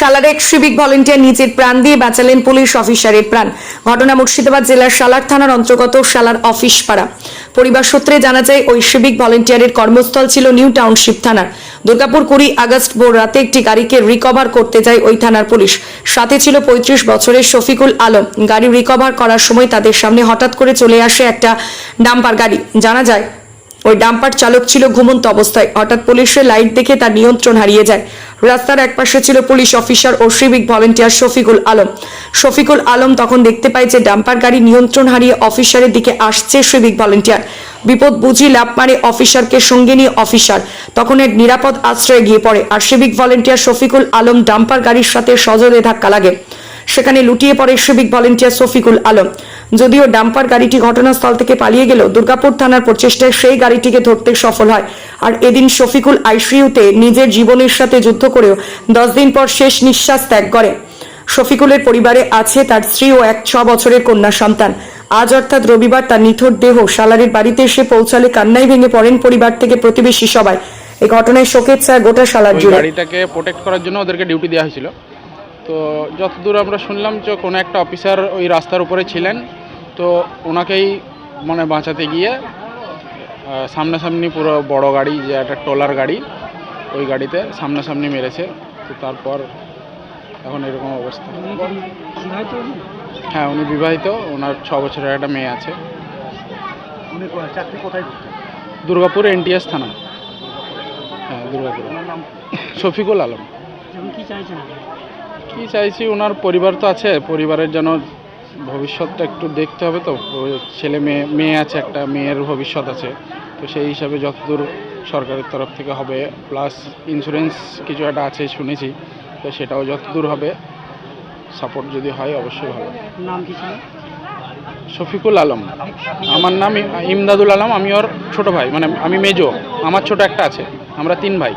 সালার এক civic volunteer নিজের প্রাণ দিয়ে বাঁচালেন পুলিশ অফিসারের প্রাণ। ঘটনা মুর্শিদাবাদ জেলার সালার থানার অন্তর্গত সালার অফিস পাড়া। পরিবার সূত্রে জানা যায়, ওই সিভিক ভলেন্টিয়ারের কর্মস্থল ছিল নিউ টাউনশিপ থানার। দুর্গাপুর কুড়ি আগস্ট ভোর রাতে একটি গাড়িকে রিকভার করতে যায় ওই থানার পুলিশ। সাথে ছিল পঁয়ত্রিশ বছরের শফিকুল আলম। গাড়ি রিকভার করার সময় তাদের সামনে হঠাৎ করে চলে আসে একটা ডাম্পার গাড়ি। জানা যায়, ওই ডাম্পার চালক ছিল ঘুমন্ত অবস্থায়। হঠাৎ পুলিশের লাইট দেখে তার নিয়ন্ত্রণ হারিয়ে যায়। রাস্তার একপাশে ছিল পুলিশ অফিসার ও সিভিক ভলেন্টিয়ার শফিকুল আলম। শফিকুল আলম তখন দেখতে পায় যে ডাম্পার গাড়ি নিয়ন্ত্রণ হারিয়ে অফিসারের দিকে আসছে সিভিক ভলেন্টিয়ার। বিপদ বুঝি লাভ মারে অফিসারকে সঙ্গে নিয়ে অফিসার। তখন এক নিরাপদ আশ্রয়ে গিয়ে পড়ে। আর civic volunteer Shafikul Alam dumper গাড়ির সাথে সজোরে ধাক্কা লাগে। সেখানে লুটিয়ে পড়ে সিভিক ভলেন্টিয়ার শফিকুল আলম। যদিও ডাম্পার গাড়িটি ঘটনাস্থল থেকে পালিয়ে গেল দুর্গাপুর থানার প্রচেষ্টায় সেই গাড়িটিকে ধরতে সফল হয়। আর এদিন শফিকুল আইসিইউতে নিজের জীবনের সাথে যুদ্ধ করেও দশ দিন পর শেষ নিঃশ্বাস ত্যাগ করে। শফিকুলের পরিবারে আছে তার স্ত্রী ও এক ছ বছরের কন্যা সন্তান। আজ অর্থাৎ রবিবার তার নিথর দেহ সালারের বাড়িতে এসে পৌঁছালে কান্নাই ভেঙে পড়েন পরিবার থেকে প্রতিবেশী সবাই। এই ঘটনায় শোকের ছায়া গোটা সালার জুড়ে। গাড়িটাকে প্রোটেক্ট করার জন্য ওদেরকে ডিউটি দেওয়া হয়েছিল। তো যতদূর আমরা শুনলাম যে কোনো একটা অফিসার ওই রাস্তার উপরে ছিলেন তো ওনাকেই মানে বাঁচাতে গিয়ে সামনাসামনি পুরো বড় গাড়ি যে একটা ট্রলার গাড়ি ওই গাড়িতে সামনাসামনি মেরেছে। তো তারপর এখন এরকম অবস্থা। হ্যাঁ উনি বিবাহিত ওনার ছ বছরের একটা মেয়ে আছে। উনি কো- চাকরি কোথায় দুর্গাপুর এনটিএস থানা। হ্যাঁ দুর্গাপুর। শফিকুল আলম। কি চাইছেন? কি চাইছি ওনার পরিবার তো আছে পরিবারের যেন ভবিষ্যৎটা একটু দেখতে হবে তো। ছেলে মেয়ে মেয়ে আছে একটা মেয়ের ভবিষ্যৎ আছে। তো সেই হিসাবে যতদূর সরকারের তরফ থেকে হবে প্লাস ইন্স্যুরেন্স কিছু একটা আছে শুনেছি তো সেটাও যতদূর হবে সাপোর্ট যদি হয় অবশ্যই ভালো। নাম কি ছিল? শফিকুল আলম। আমার নাম ইমদাদুল আলম আমি ওর ছোট ভাই মানে আমি মেজো আমার ছোট একটা আছে আমরা তিন ভাই।